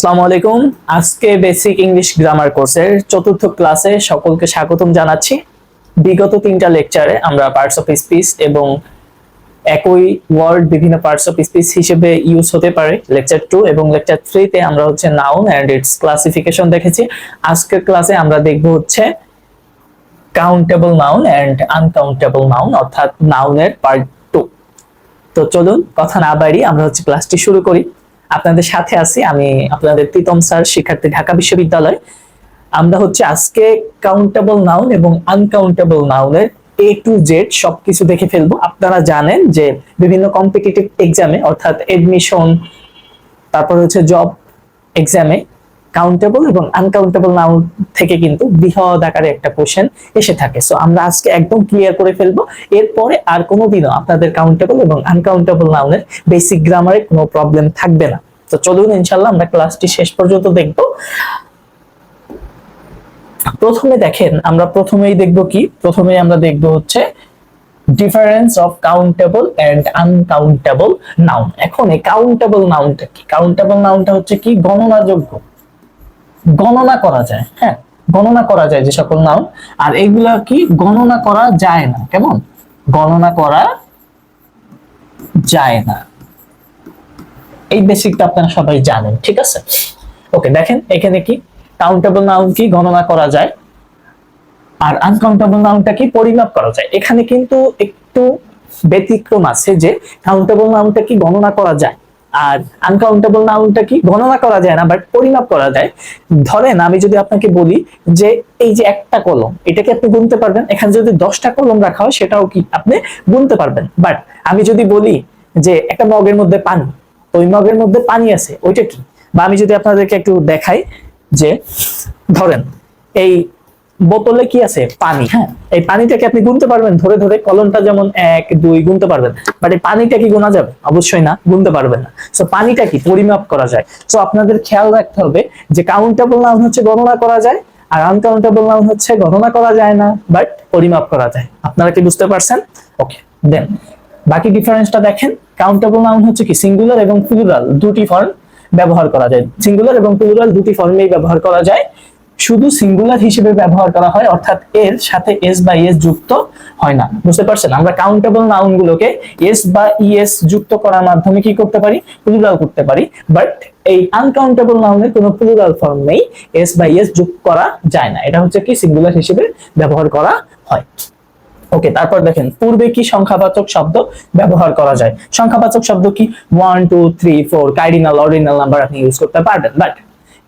আসসালামু আলাইকুম। আজকে বেসিক ইংলিশ গ্রামার কোর্সের চতুর্থ ক্লাসে সকলকে স্বাগতম জানাচ্ছি। বিগত তিনটা লেকচারে আমরা পার্টস অফ স্পিচ এবং একই ওয়ার্ড বিভিন্ন পার্টস অফ স্পিচ হিসেবে ইউজ হতে পারে। লেকচার টু এবং লেকচার থ্রিতে আমরা হচ্ছে নাউন অ্যান্ড ইটস ক্লাসিফিকেশন দেখেছি। আজকের ক্লাসে আমরা দেখব হচ্ছে countable noun and uncountable noun অর্থাৎ নাউনের পার্ট টু তো চলুন, কথা না বাড়ি আমরা হচ্ছে ক্লাসটি শুরু করি। আপনাদের সাথে আছি। আমি আপনাদের প্রীতম স্যার, শিক্ষার্থী ঢাকা বিশ্ববিদ্যালয়। আমরা হচ্ছে আজকে কাউন্টেবল নাউন এবং আনকাউন্টেবল নাউনের এ টু জেড সবকিছু দেখে ফেলব। আপনারা জানেন যে বিভিন্ন কম্পিটিটিভ এক্সামে অর্থাৎ এডমিশন তারপর হচ্ছে জব এক্সামে কাউন্টেবল এবং আনকাউন্টেবল নাউন থেকে কিন্তু বৃহৎ আকারে একটা কোশ্চেন এসে থাকে। সো আমরা আজকে একদম ক্লিয়ার করে ফেলব। এরপরে আর কোনোদিনও আপনাদের কাউন্টেবল এবং আনকাউন্টেবল নাউনের বেসিক গ্রামারে কোনো প্রবলেম থাকবে না। তো চলুন ইনশাল্লাহ আমরা ক্লাসটি শেষ পর্যন্ত দেখব। প্রথমে দেখেন, আমরা প্রথমেই দেখব কি? প্রথমেই আমরা দেখব হচ্ছে difference of countable and uncountable noun এখন এই কাউন্টেবল নাউনটা কি? কাউন্টেবল নাউনটা হচ্ছে কি? গণনাযোগ্য। গণনা করা যায় হ্যাঁ? গণনা করা যায় যে সকল নাউন আর এগুলা কি? গণনা করা যায় না। কেমন? গণনা করা যায় না। এই বেসিকটা আপনারা সবাই জানেন, ঠিক আছে? ওকে দেখেন, এখানে কি? কাউন্টেবল নাউন কি গণনা করা যায়? আর আনকাউন্টেবল নাউনটা কি পরিমাপ করা যায়? এখানে কিন্তু একটু ব্যতিক্রম আছে যে কাউন্টেবল নাউনটা কি গণনা করা যায় আর আনকাউন্টেবল নাউনটা কি গণনা করা যায় না বাট পরিমাপ করা যায়। ধরেন, আমি যদি আপনাকে বলি যে এই যে একটা কলম এটাকে আপনি গুনতে পারবেন? এখানে যদি দশটা কলম রাখা হয়, সেটাও কি আপনি গুনতে পারবেন। বাট আমি যদি বলি যে একটা মগের মধ্যে পানি ওই মগের মধ্যে পানি আছে, ওইটা কি? বা আমি যদি আপনাদেরকে একটু দেখাই যে, ধরেন, এই বোতলে কি আছে? পানি হ্যাঁ? এই পানিটাকে আপনি গুনতে পারবেন ধরে ধরে, কলমটা যেমন এক, দুই গুনতে পারবেন বাট এই পানিটা কি গোনা যাবে? অবশ্যই না, গুনতে পারবেন না। সো পানিটা কি? পরিমাপ করা যায়। সো আপনাদের খেয়াল রাখতে হবে যে কাউন্টেবল নাউন হচ্ছে গণনা করা যায়, আর আনকাউন্টেবল নাউন হচ্ছে গণনা করা যায় না বাট পরিমাপ করা যায়। আপনারা কি বুঝতে পারছেন? ওকে দেন বাকি ডিফারেন্সটা দেখেন কাউন্টেবল নাউন হচ্ছে কি সিঙ্গুলার এবং প্লুরাল দুটি ফর্ম ব্যবহার করা যায়। সিঙ্গুলার এবং প্লুরাল দুটি ফর্মেই ব্যবহার করা যায়। শুধু সিঙ্গুলার হিসেবে ব্যবহার করা হয়, অর্থাৎ এর সাথে এস বা এস যুক্ত হয় না। বুঝতে পারছেন? আমরা কাউন্টেবল নাউন গুলোকে এস বা ইএস যুক্ত করার মাধ্যমে কি করতে পারি? প্লুরাল করতে পারি। বাট এই আনকাউন্টেবল নাউনের কোনো প্লুরাল ফর্ম নেই এস বা ইএস যুক্ত করা যায় না। এটা হচ্ছে কি সিঙ্গুলার হিসেবে ব্যবহার করা হয়। ওকে তারপর দেখেন, পূর্বে কি সংখ্যাবাচক শব্দ ব্যবহার করা যায়? সংখ্যাবাচক শব্দ কি? One two three four cardinal ordinal number আপনি ইউজ করতে পারবেন বাট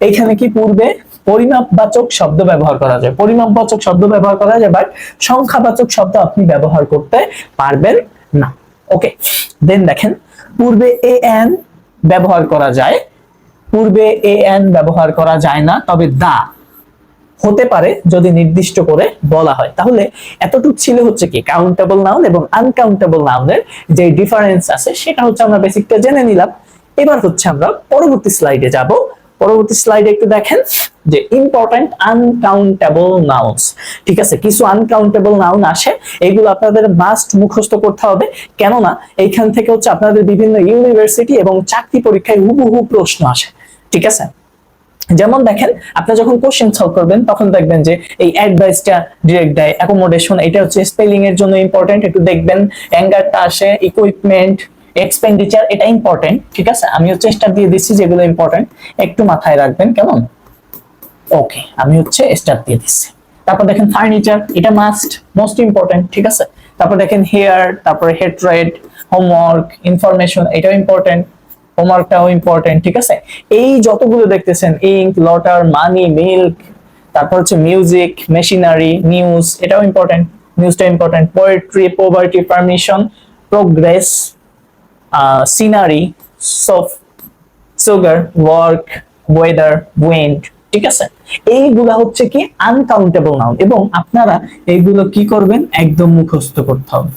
এইখানে কি পূর্বে পরিমাপবাচক শব্দ ব্যবহার করা যায়? পরিমাপবাচক শব্দ ব্যবহার করা যায় বাট সংখ্যাবাচক শব্দ আপনি ব্যবহার করতে পারবেন না। ওকে দেন দেখেন, পূর্বে এ এন ব্যবহার করা যায়, পূর্বে এ এন ব্যবহার করা যায় না, তবে দা হতে পারে যদি নির্দিষ্ট করে বলা হয়। তাহলে এতটুকু ছিল হচ্ছে কি কাউন্টেবল নাউন এবং আনকাউন্টেবল নাউনের যে ডিফারেন্স আছে, সেটা হচ্ছে আমরা বেসিকটা জেনে নিলাম। এবার হচ্ছে আমরা পরবর্তী স্লাইডে যাব। পরবর্তী স্লাইডে একটু দেখেন যে ইম্পর্টেন্ট আনকাউন্টেবল নাউন্স ঠিক আছে, কিছু আনকাউন্টেবল নাউন আসে, এগুলো আপনাদের মাস্ট মুখস্থ করতে হবে। কেননা এইখান থেকে হচ্ছে আপনাদের বিভিন্ন ইউনিভার্সিটি এবং চাকরি পরীক্ষায় হুবহু প্রশ্ন আসে। ঠিক আছে? যেমন দেখেন, আপনি যখন কোশ্চেন সলভ করবেন, তখন দেখবেন যে এই অ্যাডভাইসটা ডিরেক্ট দেয় অ্যাকোমোডেশন এটা হচ্ছে স্পেলিং এর জন্য ইম্পর্টেন্ট একটু দেখবেন অ্যাঙ্গারটা আসে ইকুইপমেন্ট এক্সপেন্ডিচার এটা ইম্পর্টেন্ট ঠিক আছে? আমিও চেষ্টা দিয়ে দিচ্ছি যেগুলো ইম্পর্টেন্ট একটু মাথায় রাখবেন, কেমন? ওকে আমি হচ্ছে স্টার দিয়ে দিচ্ছি। তারপর দেখেন ফার্নিচার এটা মাস্ট মোস্ট ইম্পর্টেন্ট ঠিক আছে? তারপর দেখেন হেয়ার তারপরে হেড রেড হোমওয়ার্ক ইনফরমেশন এটাও ইম্পর্টেন্ট হোমওয়ার্কটাও ইম্পর্টেন্ট ঠিক আছে? এই যতগুলো দেখতেছেন ইঙ্ক লটার মানি মিল্ক তারপর হচ্ছে মিউজিক মেশিনারি নিউজ এটাও ইম্পর্টেন্ট নিউজটা important poetry poverty permission progress scenery soap sugar work weather wind ঠিক আছে? এইগুলা হচ্ছে কি আনকাউন্টেবল নাউন এবং আপনারা এইগুলো কি করবেন? একদম মুখস্থ করতে হবে।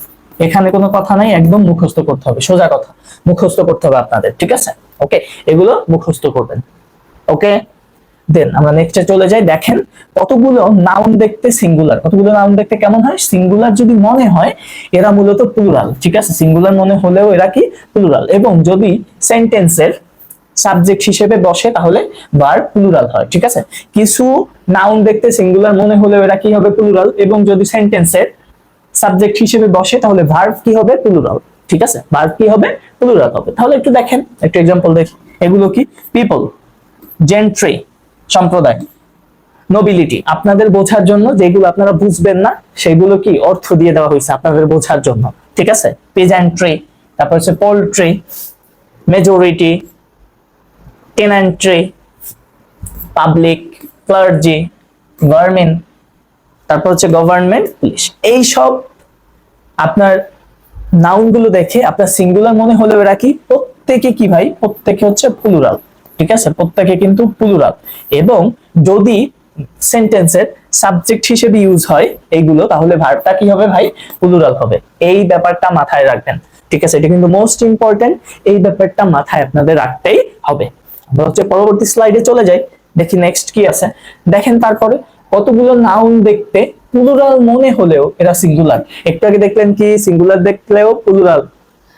এখানে কোনো কথা নাই, একদম মুখস্থ করতে হবে, সোজা কথা, মুখস্থ করতে হবে আপনাদের, ঠিক আছে? ওকে এগুলো মুখস্থ করবেন। ওকে দেন আমরা নেক্সটে চলে যাই, দেখেন কতগুলো নাউন দেখতে সিঙ্গুলার কতগুলো নাউন দেখতে কেমন হয়? সিঙ্গুলার যদি মনে হয়, এরা মূলত প্লুরাল ঠিক আছে? সিঙ্গুলার মনে হলেও এরা কি? প্লুরাল এবং যদি সেন্টেন্সের সাবজেক্ট হিসেবে বসে, তাহলে বার প্লুরাল হয়, ঠিক আছে? কিছু নাউন দেখতে সিঙ্গুলার মনে হলেও এরা কি হবে? প্লুরাল এবং যদি সেন্টেন্সের সাবজেক্ট হিসেবে বসে, তাহলে ভার্ব কি হবে? প্লুরাল ঠিক আছে? ভার্ব কি হবে? প্লুরাল হবে। তাহলে একটু দেখেন, একটু এক্সাম্পল দেখি। এগুলো কি? পিপল জেন্ট্রি সম্প্রদায় নোবিলিটি আপনাদের বোঝার জন্য যেগুলো আপনারা বুঝবেন না, সেগুলো কি? অর্থ দিয়ে দেওয়া হয়েছে আপনাদের বোঝার জন্য। ঠিক আছে? পেজেন্ট্রি তারপর হচ্ছে poultry majority tenantry public clergy government তারপর হচ্ছে গভর্নমেন্ট পুলিশ এই সব আপনার নাউনগুলো দেখে আপনার সিঙ্গুলার মনে হলেও এরা কি? প্রত্যেকে কি ভাই? প্রত্যেকে হচ্ছে প্লুরাল ঠিক আছে? প্রত্যেকে কিন্তু প্লুরাল এবং যদি সেন্টেন্সের সাবজেক্ট হিসেবে ইউজ হয় এইগুলো, তাহলে ভার্বটা কি হবে ভাই? প্লুরাল হবে। এই ব্যাপারটা মাথায় রাখবেন, ঠিক আছে? এটা কিন্তু মোস্ট ইম্পর্টেন্ট এই ব্যাপারটা মাথায় আপনাদের রাখতেই হবে। আমরা হচ্ছে পরবর্তী স্লাইডে চলে যাই, দেখি নেক্সট কি আছে। দেখেন তারপরে কতগুলো নাউন দেখতে প্লুরাল মনে হলেও এরা সিঙ্গুলার একটু আগে দেখলেন কি? সিঙ্গুলার দেখলেও প্লুরাল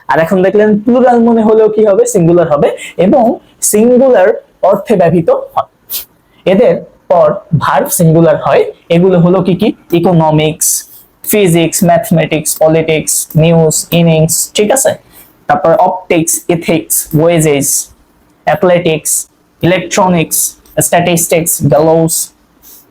আর এখন দেখলেন প্লুরাল মনে হলেও কি হবে? সিঙ্গুলার হবে এবং সিঙ্গুলার অর্থে ব্যবহৃত হয়। এদের পর ভার্ব সিঙ্গুলার হয়। এগুলো হলো কি কি? Economics physics mathematics politics news innings ঠিক আছে? তারপর optics ethics wages athletics electronics statistics gallows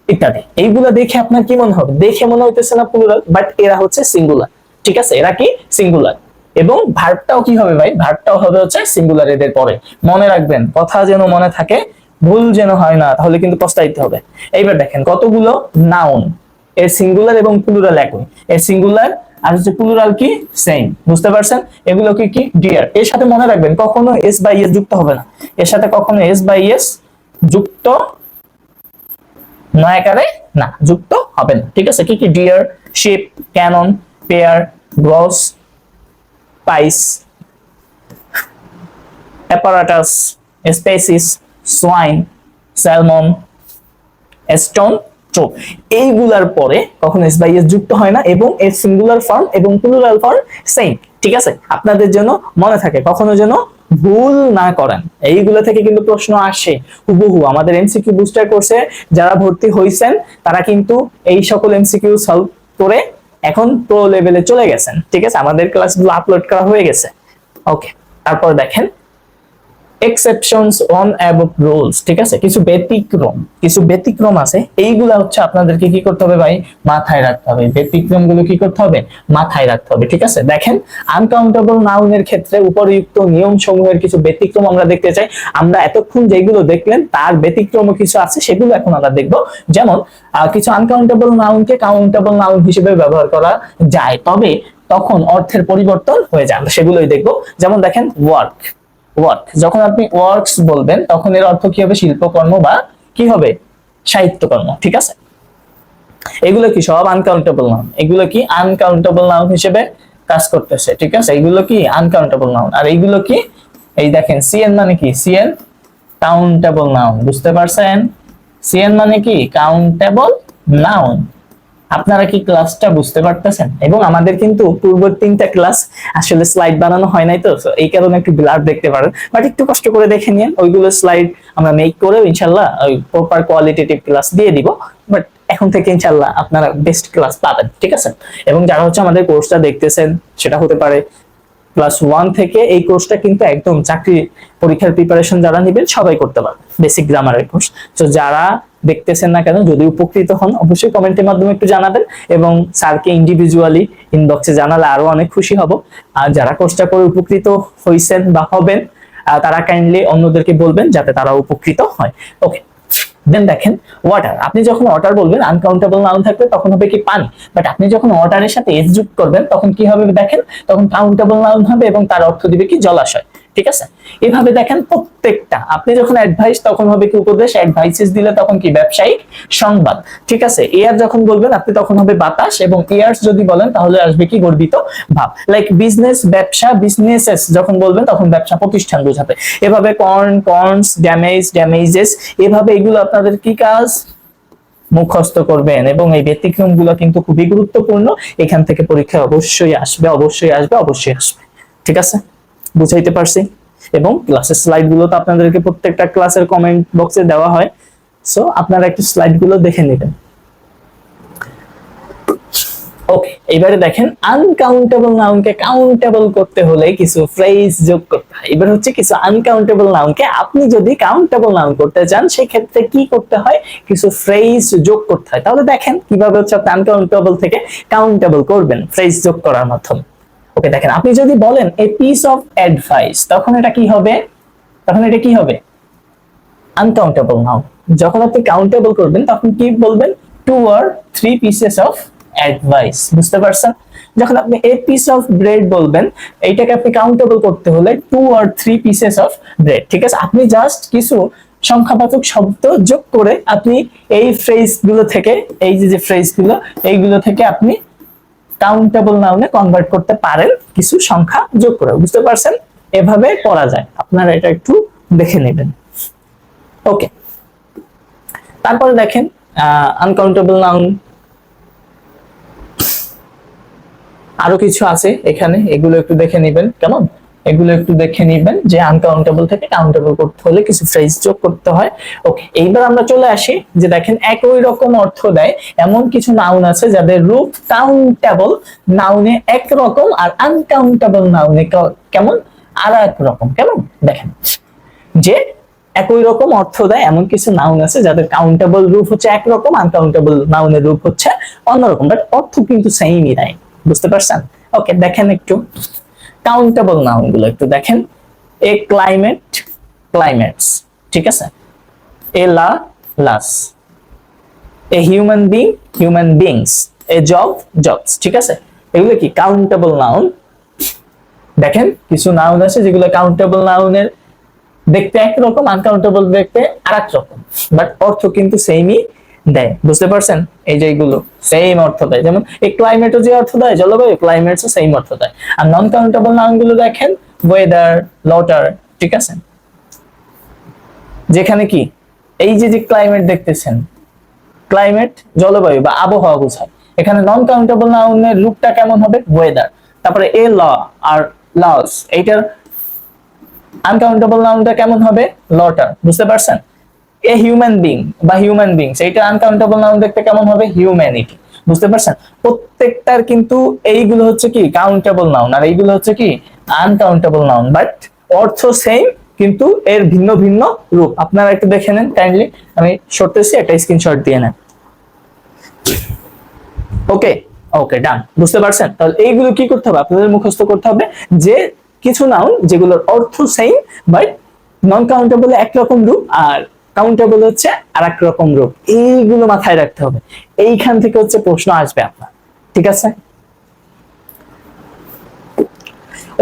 ইত্যাদি। এইগুলো দেখে আপনার কি মনে হবে? দেখে মনে হইতেছে না প্লুরাল বাট এরা হচ্ছে সিঙ্গুলার ঠিক আছে? এরা কি? সিঙ্গুলার এবং ভার্বটাও কি হবে ভাই? ভার্বটাও হবে হচ্ছে সিঙ্গুলার এদের পরে। মনে রাখবেন, কথা যেন মনে থাকে, ভুল যেন হয় না, তাহলে কিন্তু পস্তাইতে হবে। এইবার দেখেন, কতগুলো নাউন এর সিঙ্গুলার এবং প্লুরাল একই। এর সিঙ্গুলার আর হচ্ছে প্লুরাল কি? সেম বুঝতে পারছেন? এগুলো কি? কি ডিয়ার এর সাথে মনে রাখবেন, কখনো এস বাই এস যুক্ত হবে না। এর সাথে কখনো এস বাই এস যুক্ত নয়াকারে না, যুক্ত হবে না ঠিক আছে? কি কি? Deer sheep cannon pair gross pice apparatus species swine salmon stone trout এইগুলার পরে কখন এস বাই এস যুক্ত হয় না এবং এর সিঙ্গুলার ফর্ম এবং প্লুরাল ফর্ম সেম ঠিক আছে? আপনাদের জন্য মনে থাকে, কখনো যেন ভুল না করেন। এইগুলো থেকে কিন্তু প্রশ্ন আসে। হুবহু, আমাদের এমসিকিউ বুস্টার কোর্সে যারা ভর্তি হয়েছেন তারা কিন্তু এই সকল এমসিকিউ সলভ করে এখন প্রো লেভেলে চলে গেছেন। ঠিক আছে? আমাদের ক্লাসগুলো আপলোড করা হয়ে গেছে। ওকে তারপর দেখেন। এক্সেপশনস অন অ্যাবভ রুলস ঠিক আছে? কিছু ব্যতিক্রম কিছু ব্যতিক্রম আছে। এইগুলা হচ্ছে আপনাদেরকে কি করতে হবে ভাই? মাথায় রাখতে হবে। ব্যতিক্রমগুলো কি করতে হবে? মাথায় রাখতে হবে, ঠিক আছে? দেখেন আনকাউন্টেবল নাউনের ক্ষেত্রে উপরযুক্ত নিয়ম সমূহের কিছু ব্যতিক্রম আমরা দেখতে চাই। আমরা এতক্ষণ যেগুলো দেখলেন, তার ব্যতিক্রম কিছু আছে, সেগুলো এখন আমরা দেখব। যেমন কিছু আনকাউন্টেবল নাউনকে কাউন্টেবল নাউন হিসেবে ব্যবহার করা যায়, তবে তখন অর্থের পরিবর্তন হয়ে যায় আমরা সেগুলোই দেখব। যেমন দেখেন ওয়ার্ক ওয়ার্ক যখন আপনি ওয়ার্কস বলবেন, তখন এর অর্থ কি হবে? শিল্পকর্ম বা কি হবে? সাহিত্যকর্ম, ঠিক আছে? এগুলো কি সব আনকাউন্টেবল নাউন এগুলো কি আনকাউন্টেবল নাউন হিসেবে কাজ করতেছে, ঠিক আছে? এগুলো কি আনকাউন্টেবল নাউন আর এইগুলো কি? এই দেখেন সিএন মানে কি? সিএন কাউন্টেবল নাউন বুঝতে পারছেন? সিএন মানে কি? কাউন্টেবল নাউন আপনারা কি ক্লাসটা বুঝতে পারতেছেন? এবং আমাদের কিন্তু পূর্ব তিনটা ক্লাস আসলে স্লাইড বানানো হয় নাই তো এই কারণে একটু ব্লার দেখতে পারেন। বাট একটু কষ্ট করে দেখে নিন ওইগুলো স্লাইড আমরা মেক করে ইনশাল্লাহ ওই প্রপার কোয়ালিটেটিভ ক্লাস দিয়ে দিব। বাট এখন থেকে ইনশাল্লাহ আপনারা বেস্ট ক্লাস পাবেন, ঠিক আছে? এবং যারা হচ্ছে আমাদের কোর্সটা দেখতেছেন, সেটা হতে পারে ক্লাস ওয়ান থেকে এই কোর্সটা কিন্তু একদম চাকরি পরীক্ষার প্রিপারেশন যারা নেবেন সবাই করতে পারবে বেসিক গ্রামারের কোর্স তো যারা দেখতেছেন না কেন, যদি উপকৃত হন, অবশ্যই কমেন্টের মাধ্যমে একটু জানাবেন এবং স্যারকে ইন্ডিভিজুয়ালি ইনবক্সে জানালে আরও অনেক খুশি হব। আর যারা কোর্সটা করে উপকৃত হয়েছেন বা হবেন তারা কাইন্ডলি অন্যদেরকে বলবেন যাতে তারা উপকৃত হয়। ওকে দেন দেখেন ওয়াটার আপনি যখন ওয়াটার বলবেন আনকাউন্টেবল নাউন থাকবে, তখন হবে কি পানি? বাট আপনি যখন ওয়াটারের সাথে এস যুক্ত করবেন, তখন কি হবে দেখেন? তখন কাউন্টেবল নাউন হবে এবং তার অর্থ দিবে কি? জলাশয়। ঠিক আছে? এভাবে দেখেন প্রত্যেকটা। আপনি যখন অ্যাডভাইস তখন হবে কি উপদেশ? অ্যাডভাইসেস দিলে তখন কি? ব্যবসায়িক সংবাদ। ঠিক আছে? এয়ার যখন বলবেন, আপনি তখন হবে বাতাস এবং এয়ার্স যদি বলেন, তাহলে আসবে কি? গর্বিত ভাব। লাইক বিজনেস ব্যবসা বিজনেসেস যখন বলবেন, তখন ব্যবসা প্রতিষ্ঠান বোঝাতে। এভাবে কর্ন কর্নস ড্যামেজ ড্যামেজেস এভাবে এগুলো আপনাদের কি কাজ? মুখস্থ করবেন এবং এই ব্যতিক্রমগুলো কিন্তু খুবই গুরুত্বপূর্ণ। এখান থেকে পরীক্ষা অবশ্যই আসবে অবশ্যই আসবে অবশ্যই আসবে। ঠিক আছে? বুঝাইতে পারছি। এবং ক্লাসের স্লাইডগুলো তো আপনাদেরকে প্রত্যেকটা ক্লাসের কমেন্ট বক্সে দেওয়া হয়। সো আপনারা একটু স্লাইডগুলো দেখে নেবেন। ওকে এবারে দেখেন আনকাউন্টেবল নাউনকে কাউন্টেবল করতে হলে কিছু ফ্রেজ যোগ করতে হয়। এবার হচ্ছে কিছু আনকাউন্টেবল নাউনকে আপনি যদি কাউন্টেবল নাউন করতে চান, সেক্ষেত্রে কি করতে হয়? কিছু ফ্রেজ যোগ করতে হয়। তাহলে দেখেন কীভাবে হচ্ছে আপনি আনকাউন্টেবল থেকে কাউন্টেবল করবেন ফ্রেজ যোগ করার মাধ্যমে। ওকে, দেখেন, আপনি যদি বলেন এ পিস অফ অ্যাডভাইস তখন এটা কি হবে? তখন এটা কি হবে? আনকাউন্টেবল নাও যখন আপনি কাউন্টেবল করবেন, তখন কি বলবেন? Two or three pieces of advice বুঝতে পারছেন? যখন আপনি এ পিস অফ ব্রেড বলবেন, এইটাকে আপনি কাউন্টেবল করতে হলে two or three pieces of bread ঠিক আছে? আপনি জাস্ট কিছু সংখ্যাবাচক শব্দ যোগ করে আপনি এই ফ্রেজগুলো থেকে, এই যে যে ফ্রেজগুলো, এইগুলো থেকে আপনি কাউন্টেবল নাউনে কনভার্ট করতে পারেন কিছু সংখ্যা যোগ করে, বুঝতে পারছেন? এভাবে করা যায়। আপনারা এটা একটু দেখে নেবেন। ওকে তারপরে দেখেন আনকাউন্টেবল নাউন আরও কিছু আছে এখানে, এগুলো একটু দেখে নেবেন, কেমন? এগুলো একটু দেখে নেবেন যে আনকাউন্টেবল থেকে কাউন্টেবল করতে হলে কিছু ফ্রেজ যোগ করতে হয়। ওকে এইবার আমরা চলে আসি যে দেখেন একই রকম অর্থ দেয়, এমন কিছু নাউন আছে যাদের রূপ কাউন্টেবল নাউনে এক রকম আর আনকাউন্টেবল নাউনে কেমন? আর এক রকম, কেমন? দেখেন, যে একই রকম অর্থ দেয়, এমন কিছু নাউন আছে যাদের কাউন্টেবল রূপ হচ্ছে একরকম আনকাউন্টেবল নাউনের রূপ হচ্ছে অন্যরকম বাট অর্থ কিন্তু সেমই দেয়। বুঝতে পারছেন? ওকে দেখেন একটু। কাউন্টেবল নাউনগুলো একটু দেখেন। এ ক্লাইমেট ক্লাইমেটস ঠিক আছে? A law laws a human being human beings a job jobs ঠিক আছে? এগুলো কি কাউন্টেবল নাউন দেখেন, কিছু নাউন আছে যেগুলো কাউন্টেবল নাউনের দেখতে একরকম আনকাউন্টেবল দেখতে আর রকম। বাট অর্থ কিন্তু সেমই দেয়। বুঝতে পারছেন? এই যে এইগুলো সেম অর্থ দেয়। যেমন এই ক্লাইমেটও যে অর্থ দেয়, জলবায়ু ক্লাইমেটও সেম অর্থ দেয়। আর নন কাউন্টেবল নাউনগুলো দেখেন ওয়েদার লটার ঠিক আছে? যেখানে কি? এই যে যে ক্লাইমেট দেখতেছেন ক্লাইমেট জলবায়ু বা আবহাওয়া বোঝায়। এখানে নন কাউন্টেবল নাউনের রূপটা কেমন হবে? ওয়েদার তারপরে এ, ল আর লস এইটার আনকাউন্টেবল নাউনটা কেমন হবে? লটার বুঝতে পারছেন? এ হিউম্যান বিং বা হিউম্যান বিং এইটা আনকাউন্টেবল নাউন দেখতে কেমন হবে? হিউম্যানিটি বুঝতে পারছেন? প্রত্যেকটার কিন্তু এইগুলো হচ্ছে কি? কাউন্টেবল নাউন আর এইগুলো হচ্ছে কি? আনকাউন্টেবল নাউন বাট অর্থ সেম কিন্তু এর ভিন্ন ভিন্ন রূপ। আপনারা একটু দেখে নেন কাইন্ডলি আমি সরতেছি একটা স্ক্রিনশট দিয়ে নেন। ওকে ওকে ডান বুঝতে পারছেন? তাহলে এইগুলো কি করতে হবে? আপনাদের মুখস্থ করতে হবে যে কিছু নাউন যেগুলোর অর্থ সেম বাট নন কাউন্টেবল একরকম রূপ, আর কাউন্টেবল হচ্ছে আর এক রকম রূপ। এইগুলো মাথায় রাখতে হবে। এইখান থেকে হচ্ছে প্রশ্ন আসবে আপনার। ঠিক আছে?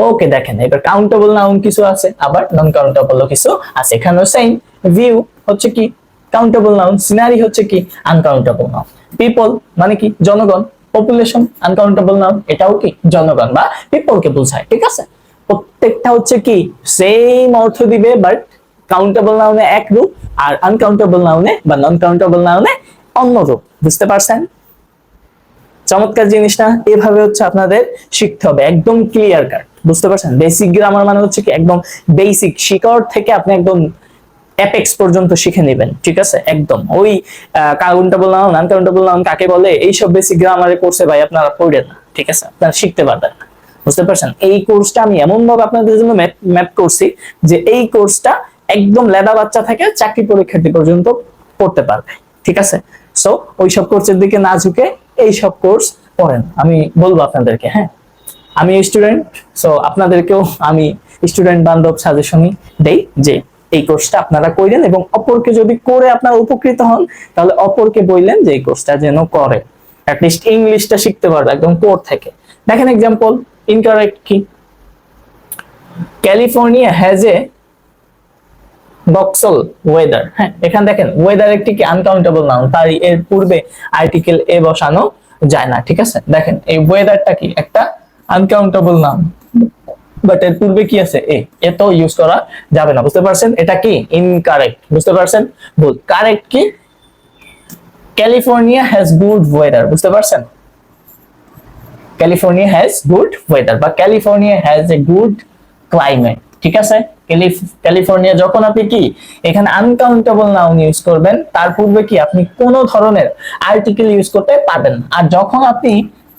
ওকে দেখেন, এবার কাউন্টেবল নাউন কিছু আছে, আবার নন কাউন্টেবল কিছু আছে। এখানেও সেম ভিউ হচ্ছে কি? কাউন্টেবল নাউন সিনারি হচ্ছে কি? আনকাউন্টেবল নাউন পিপল মানে কি? জনগণ। পপুলেশন আনকাউন্টেবল নাউন এটাও কি? জনগণ বা পিপলকে বোঝায়। ঠিক আছে? প্রত্যেকটা হচ্ছে কি? সেম অর্থ দিবে বাট কাউন্টেবল নাউনে এক রূপ আর আনকাউন্টেবল নাউনে বা নন কাউন্টেবল নাউনে অন্য রূপ। বুঝতে পারছেন? চমৎকার জিনিসটা। এভাবে হচ্ছে আপনাদের শিখতে হবে। একদম ক্লিয়ার কাট বুঝতে পারছেন? বেসিক গ্রামার মানে হচ্ছে কি একদম বেসিক শিকড় থেকে আপনি একদম অ্যাপেক্স পর্যন্ত শিখে নেবেন। ঠিক আছে? একদম। ওই কাউন্টেবল নাউন আনকাউন্টেবল নাউন কাকে বলে? এইসব বেসিক গ্রামারে কোর্সে ভাই আপনারা পড়েন না। ঠিক আছে? আপনারা শিখতে পারবেন না। বুঝতে পারছেন? এই কোর্সটা আমি এমন ভাবে আপনাদের জন্য ম্যাপ করছি যে এই কোর্সটা একদম লেদা বাচ্চা থেকে চাকরি পরীক্ষার্থী পর্যন্ত পড়তে পারবে, ঠিক আছে? সো ওইসব কোর্সের দিকে না ঝুঁকে এইসব কোর্স পড়েন। আমি বলব আপনাদেরকে হ্যাঁ? আমি স্টুডেন্ট সো আপনাদেরকেও আমি স্টুডেন্ট বান্ধব সাজেশনই দেই যে এই কোর্সটা আপনারা করেন এবং অপরকে যদি করে আপনারা উপকৃত হন, তাহলে অপরকে বললেন যে এই কোর্সটা যেন করে। অ্যাটলিস্ট ইংলিশটা শিখতে পারবে একদম কোর থেকে। দেখেন এক্সাম্পল ইনকারেক্ট কি? ক্যালিফোর্নিয়া হ্যাজ এ বক্সল ওয়েদার হ্যাঁ। এখানে দেখেন ওয়েদার একটি কি আনকাউন্টেবল নাউন তার এর পূর্বে আর্টিকেল এ বসানো যায় না ঠিক আছে? দেখেন এই ওয়েদারটা কি একটা আনকাউন্টেবল নাউন বাট এর পূর্বে কি আছে? এ এ তো ইউজ করা যাবে না বুঝতে পারছেন? এটা কি? ইনকারেক্ট বুঝতে পারছেন? ভুল। কারেক্ট কি? ক্যালিফোর্নিয়া হ্যাজ গুড ওয়েদার বুঝতে পারছেন? ক্যালিফোর্নিয়া হ্যাজ গুড ওয়েদার বা California has a good climate ঠিক আছে? ক্যালিফোর্নিয়া, যখন আপনি কি এখানে আনকাউন্টেবল নাউন ইউজ করবেন, তার পূর্বে কি আপনি কোনো ধরনের আর্টিকেল ইউজ করতে পারবেন আর যখন আপনি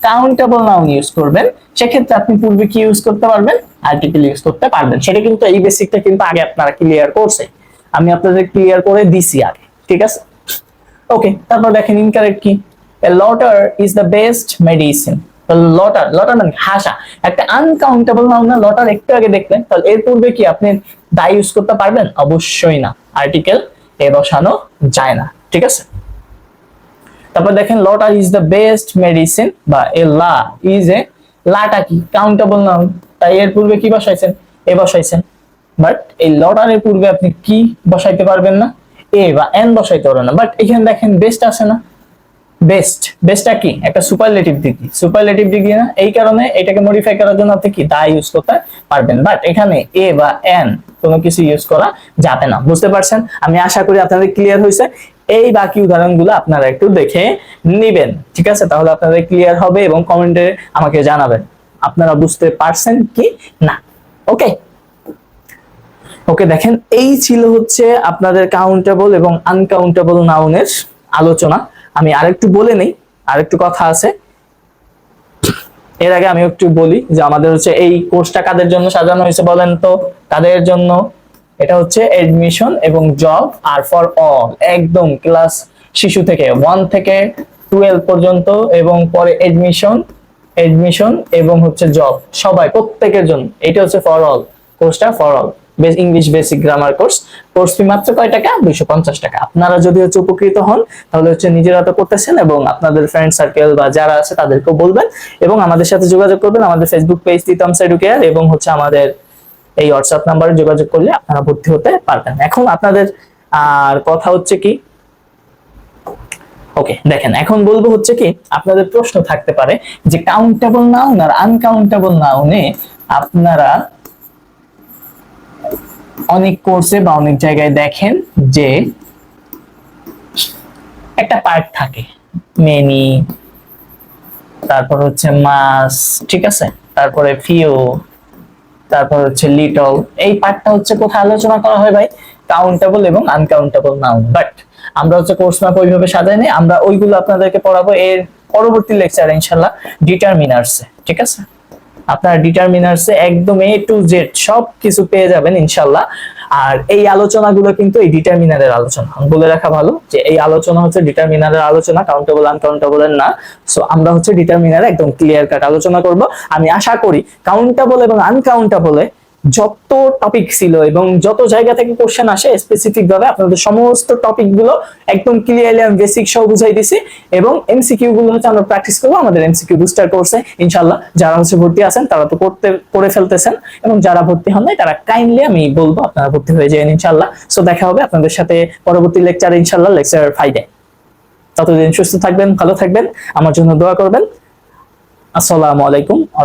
কাউন্টেবল নাউন ইউজ করবেন, সেক্ষেত্রে আপনি পূর্বে কি ইউজ করতে পারবেন? আর্টিকেল ইউজ করতে পারবেন। সেটা কিন্তু এই বেসিকটা কিন্তু আগে আপনারা ক্লিয়ার করছে। আমি আপনাদের ক্লিয়ার করে দিছি আগে, ঠিক আছে? ওকে তারপর দেখেন ইনকারেক্ট কি? লটার ইজ দ্য বেস্ট মেডিসিন লটার লটার মানে হাসা। একটা আনকাউন্টেবল নাউন না, লটার একটু আগে দেখলেন তাহলে এর পূর্বে কি আপনি দা ইউজ করতে পারবেন? অবশ্যই না। আর্টিকেল এ বসানো যায় না। ঠিক আছে? তারপর দেখেন, লটার ইজ দ্য বেস্ট মেডিসিন বা এ লা ইজ এ, লাটা কি? কাউন্টেবল নাউন তাই এর পূর্বে কি বসাইছেন? এ বসাইছেন। বাট এই লটারের পূর্বে আপনি কি বসাইতে পারবেন না? এ বা এন বসাইতে পারবেন না। বাট এখানে দেখেন বেস্ট আছে না? বেস্ট বেস্টটা কি? একটা সুপারলেটিভ ডিগ্রি সুপারলেটিভ ডিগ্রি না, এই কারণে এটাকে মডিফাই করার জন্য আপনি কি দা ইউজ করতে পারবেন। বাট এখানে এ বা এন কোনো কিছু ইউজ করা যাবে না। বুঝতে পারছেন? আমি আশা করি আপনাদের ক্লিয়ার হয়েছে। এই বাকি উদাহরণগুলো আপনারা একটু দেখে নিবেন। ঠিক আছে? তাহলে আপনাদের ক্লিয়ার হবে এবং কমেন্টে আমাকে জানাবেন। আপনারা বুঝতে পারছেন কি না? ওকে ওকে দেখেন, এই ছিল হচ্ছে আপনাদের কাউন্টেবল এবং আনকাউন্টেবল নাউনের আলোচনা। আমি আরেকটু বলে নেই, আরেকটু কথা আছে। এর আগে আমি একটু বলি যে আমাদের হচ্ছে এই কোর্সটা কাদের জন্য সাজানো হয়েছে বলেন তো? কাদের জন্য? এটা হচ্ছে এডমিশন এবং জব আর ফর অল একদম ক্লাস শিশু থেকে ওয়ান থেকে টুয়েলভ পর্যন্ত এবং পরে এডমিশন এডমিশন এবং হচ্ছে জব সবাই, প্রত্যেকের জন্য। এটা হচ্ছে ফর অল কোর্সটা for all English basic grammar course course fee মাত্র কয় টাকা? দুইশো পঞ্চাশ টাকা। আপনারা যদি হচ্ছে উপকৃত হন, তাহলে হচ্ছে নিজেরা তো করতেছেন এবং আপনাদের ফ্রেন্ড সার্কেল বা যারা আছে তাদেরকেও বলবেন এবং আমাদের সাথে যোগাযোগ করবেন। আমাদের ফেসবুক পেজ তিতামস এডুকেয়ার এবং হচ্ছে আমাদের এই হোয়াটসঅ্যাপ নাম্বারে যোগাযোগ করলে আপনারা ভর্তি হতে পারবেন। এখন আপনাদের, আর কথা হচ্ছে কি? ওকে দেখেন, এখন বলব হচ্ছে কি, আপনাদের প্রশ্ন থাকতে পারে যে কাউন্টেবল নাউন আর আনকাউন্টেবল নাউনে আপনারা অনেক কোর্সে বা অনেক জায়গায় দেখেন যে একটা পার্ট থাকে। মেনি তারপর হচ্ছে মাস ঠিক আছে? তারপরে ফিও তারপর হচ্ছে লিটল এই পার্টটা হচ্ছে কোথায় আলোচনা করা হয় ভাই? কাউন্টেবল এবং আনকাউন্টেবল নাউন বাট আমরা হচ্ছে কোর্স ম্যাপ ওইভাবে সাজাই নেই, আমরা ওইগুলো আপনাদেরকে পড়াবো এর পরবর্তী লেকচার ইনশাল্লাহ ডিটারমিনার্সে ঠিক আছে? আপনার ডিটারমিনার্সে একদম এ টু জেড সব কিছু পেয়ে যাবেন ইনশাল্লাহ। আর এই আলোচনাগুলো কিন্তু এই ডিটারমিনারের আলোচনা। বলে রাখা ভালো যে এই আলোচনা হচ্ছে ডিটারমিনারের আলোচনা কাউন্টেবল আনকাউন্টেবল এর না। সো আমরা হচ্ছে ডিটারমিনারে একদম ক্লিয়ার কাট আলোচনা করব। আমি আশা করি কাউন্টেবল এবং আনকাউন্টেবলে যত টপিক ছিল এবং যত জায়গা থেকে কোশ্চেন আসে স্পেসিফিক ভাবে আপনাদের সমস্ত টপিকগুলো একদম ক্লিয়ারলি আমি বেসিক সহ বুঝাই দিছি এবং এমসিকিউ গুলো হচ্ছে আমরা প্র্যাকটিস করব আমাদের এমসিকিউ বুস্টার কোর্সে ইনশাল্লাহ যারা হচ্ছে ভর্তি আছেন, তারা তো করতে, করে ফেলতেছেন এবং যারা ভর্তি হন নাই, তারা কাইন্ডলি আমি বলব আপনারা ভর্তি হয়ে যাবেন ইনশাল্লাহ সো দেখা হবে আপনাদের সাথে পরবর্তী লেকচার ইনশাল্লাহ লেকচার ফাইডে ততদিন সুস্থ থাকবেন, ভালো থাকবেন, আমার জন্য দোয়া করবেন। আসসালামু আলাইকুম আ